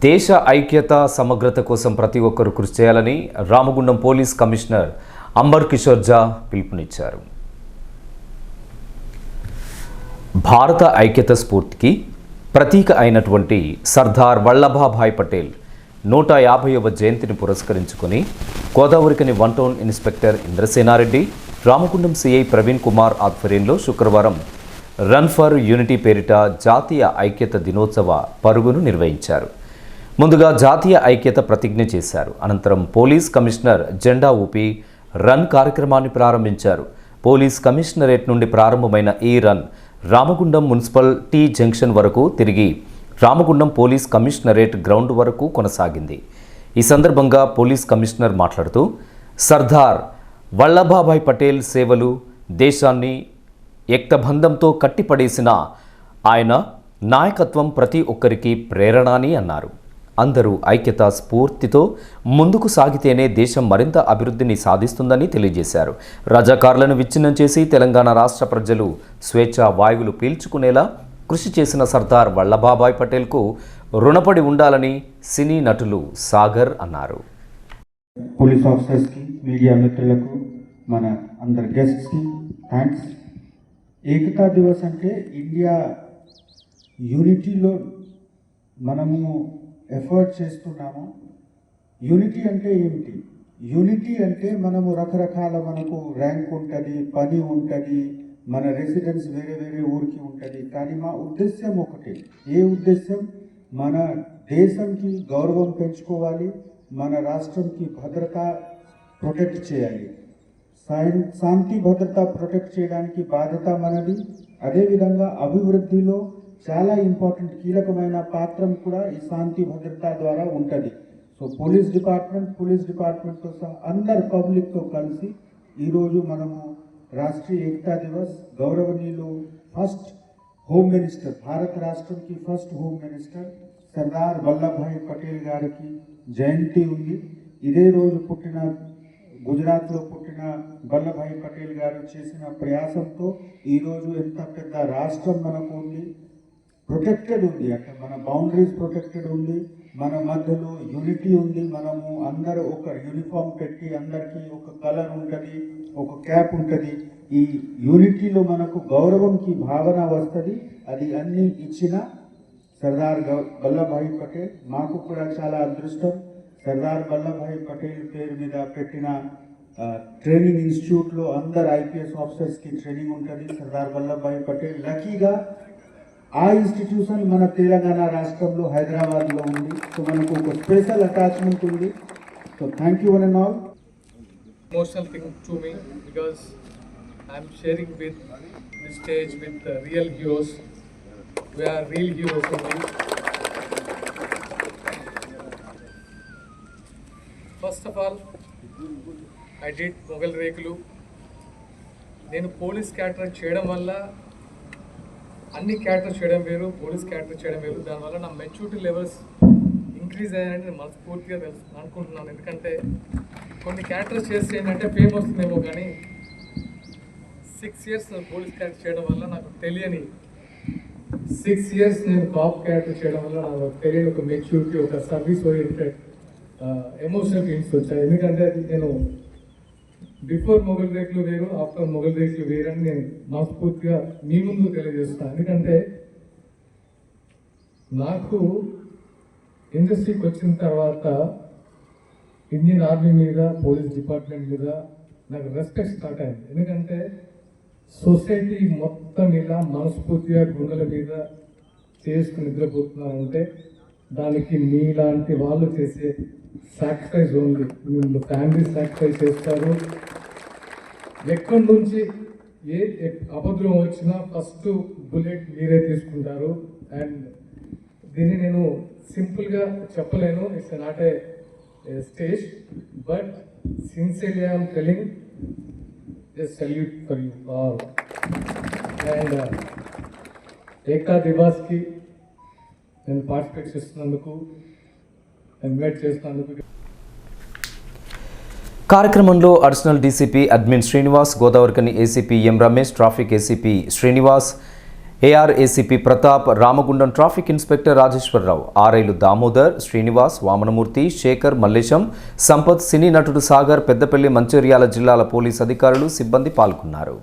దేశ ఐక్యత సమగ్రత కోసం ప్రతి ఒక్కరూ కృషి చేయాలని రామగుండం పోలీస్ కమిషనర్ అంబర్ కిషోర్ జా పిలుపునిచ్చారు. భారత ఐక్యత స్ఫూర్తికి ప్రతీక అయినటువంటి సర్దార్ వల్లభాభాయ్ పటేల్ నూట యాభైవ జయంతిని పురస్కరించుకొని Godavarikhani one town inspector Indrasena Reddy Ramagundam CI Praveen Kumar ఆధ్వర్యంలో శుక్రవారం రన్ ఫర్ యూనిటీ పేరిట జాతీయ ఐక్యత దినోత్సవ పరుగును నిర్వహించారు. ముందుగా జాతీయ ఐక్యత ప్రతిజ్ఞ చేశారు. అనంతరం పోలీస్ కమిషనర్ జెండా ఊపి రన్ కార్యక్రమాన్ని ప్రారంభించారు. పోలీస్ కమిషనరేట్ నుండి ప్రారంభమైన ఈ run Ramagundam municipal T junction వరకు తిరిగి రామగుండం పోలీస్ కమిషనరేట్ గ్రౌండ్ వరకు కొనసాగింది. ఈ సందర్భంగా పోలీస్ కమిషనర్ మాట్లాడుతూ సర్దార్ వల్లభాభాయ్ పటేల్ సేవలు దేశాన్ని ఎక్తబంధంతో కట్టిపడేసిన ఆయన నాయకత్వం ప్రతి ఒక్కరికి ప్రేరణ అని అన్నారు. అందరూ ఐక్యత స్ఫూర్తితో ముందుకు సాగితేనే దేశం మరింత అభివృద్ధిని సాధిస్తుందని తెలియజేశారు. రజాకారులను విచ్ఛిన్నం చేసి తెలంగాణ రాష్ట్ర ప్రజలు స్వేచ్ఛ వాయువులు పీల్చుకునేలా కృషి చేసిన సర్దార్ వల్లభాబాయ్ పటేల్కు రుణపడి ఉండాలని సినీ నటులు సాగర్ అన్నారు. పోలీస్ ఆఫీసర్స్కి మీడియా మిత్రులకు మన అందరి గెస్ట్స్కి థ్యాంక్స్. ఏకతా దివస్ అంటే ఇండియా యూనిటీలో మనము ఎఫర్ట్ చేస్తున్నాము. యూనిటీ అంటే ఏమిటి? యూనిటీ అంటే మనము రకరకాల మనకు ర్యాంక్ ఉంటుంది పని ఉంటుంది మన రెసిడెన్స్ వేరే వేరే ఊరికి ఉంటుంది. కానీ మా ఉద్దేశ్యం ఒకటే. ఏ ఉద్దేశ్యం? మన దేశంకి గౌరవం పెంచుకోవాలి మన రాష్ట్రంకి భద్రత ప్రొటెక్ట్ చేయాలి. శాంతి భద్రత ప్రొటెక్ట్ చేయడానికి బాధ్యత మనది. అదేవిధంగా అభివృద్ధిలో చాలా ఇంపార్టెంట్ కీలకమైన పాత్ర కూడా ఈ శాంతి భద్రత ద్వారా ఉంటుంది. సో పోలీస్ డిపార్ట్మెంట్ పోలీస్ డిపార్ట్మెంట్తో సహా అందరు పబ్లిక్తో కలిసి ఈరోజు మనము రాష్ట్రీయ ఏకతా దివస్ గౌరవనీయులు ఫస్ట్ హోమ్ మినిస్టర్ భారత రాష్ట్రంకి first home minister Sardar Vallabhbhai Patel గారికి జయంతి ఉంది. ఇదే రోజు పుట్టిన గుజరాత్లో పుట్టిన వల్లభాయ్ పటేల్ గారు చేసిన ప్రయాసంతో ఈరోజు ఎంత పెద్ద రాష్ట్రం మనకు ఉంది. ప్రొటెక్టెడ్ ఉంది. అంటే మన బౌండరీస్ ప్రొటెక్టెడ్ ఉంది. మన మధ్యలో యూనిటీ ఉంది. మనము అందరూ ఒక యూనిఫామ్ పెట్టి అందరికీ ఒక కలర్ ఉంటుంది ఒక క్యాప్ ఉంటుంది. ఈ యూనిటీలో మనకు గౌరవంకి భావన వస్తుంది. అది అన్నీ ఇచ్చిన సర్దార్ వల్లభాయ్ పటేల్. మాకు కూడా చాలా అదృష్టం. సర్దార్ వల్లభాయ్ పటేల్ పేరు మీద పెట్టిన ట్రైనింగ్ ఇన్స్టిట్యూట్లో అందరు ఐపీఎస్ ఆఫీసర్స్కి ట్రైనింగ్ ఉంటుంది. సర్దార్ వల్లభాయ్ పటేల్. లక్కీగా ఆ ఇన్స్టిట్యూషన్ మన తెలంగాణ రాష్ట్రంలో హైదరాబాద్లో ఉంది. సో మనకు ఒక స్పెషల్ అటాచ్మెంట్ ఉంది. So thank you one and all emotional thing to me because I'm sharing with this stage with real heroes we're real heroes first of all I did Mogali Rekulu నేను police catering చేయడం వల్ల అన్ని character చేయడం వేరు police character చేయడం వేరు. దానివల్ల నా మెచ్యూరిటీ లెవెల్స్ ఇంక్రీజ్ అయ్యాయని నేను మనస్ఫూర్తిగా తెలుసు అనుకుంటున్నాను. ఎందుకంటే కొన్ని క్యారెక్టర్స్ చేస్తే ఏంటంటే ఫేమ్ వస్తుందేమో కానీ సిక్స్ ఇయర్స్ పోలీస్ క్యారెక్టర్ చేయడం వల్ల నాకు తెలియని సిక్స్ ఇయర్స్ నేను కాప్ క్యారెక్టర్ చేయడం వల్ల నాకు తెలియని ఒక మెచ్యూరిటీ ఒక సర్వీస్ ఓరియంటెడ్ ఎమోషనల్ ఫీలింగ్స్ వచ్చాయి. ఎందుకంటే నేను బిఫోర్ మొగల్ రేట్లు వేరు ఆఫ్టర్ మొగల్ రేట్లు వేరని అని నేను మనస్ఫూర్తిగా మీ ముందు తెలియజేస్తాను ఎందుకంటే నాకు ఇండస్ట్రీకి వచ్చిన తర్వాత ఇండియన్ ఆర్మీ మీద పోలీస్ డిపార్ట్మెంట్ మీద నాకు రెస్పెక్ట్ స్టార్ట్ అయింది. ఎందుకంటే సొసైటీ మొత్తం ఇలా మనస్ఫూర్తిగా గుండెల మీద చేసుకుని నిద్రపోతున్నారంటే దానికి మీలాంటి వాళ్ళు చేసే సాక్రిఫైస్ ఓన్లీ వీళ్ళు ఫ్యామిలీ సాక్రిఫైస్ చేస్తారు. ఎక్కడి నుంచి ఏ అభద్రం వచ్చినా ఫస్ట్ బుల్లెట్ మీరే తీసుకుంటారు. అండ్ దీన్ని నేను సింపుల్గా చెప్పలేను. It's not a stage but sincerely I'm telling just salute for you all and ఏకా దివాస్కి నేను పార్టిసిపేట్ చేస్తున్నందుకు ఇన్వైట్ చేస్తున్నందుకు కార్యక్రమంలో additional DCP admin Srinivas Godavarikhani ACP M Ramesh traffic ACP Srinivas AR ACP Pratap Ramagundam traffic inspector Rajeshwara Rao ఆర్ఐలు Damodar Srinivas Vamanamurthy Shekhar Mallesham Sampath cine నటుడు సాగర్ పెద్దపల్లి మంచిర్యాల జిల్లాల police అధికారులు సిబ్బంది పాల్గొన్నారు.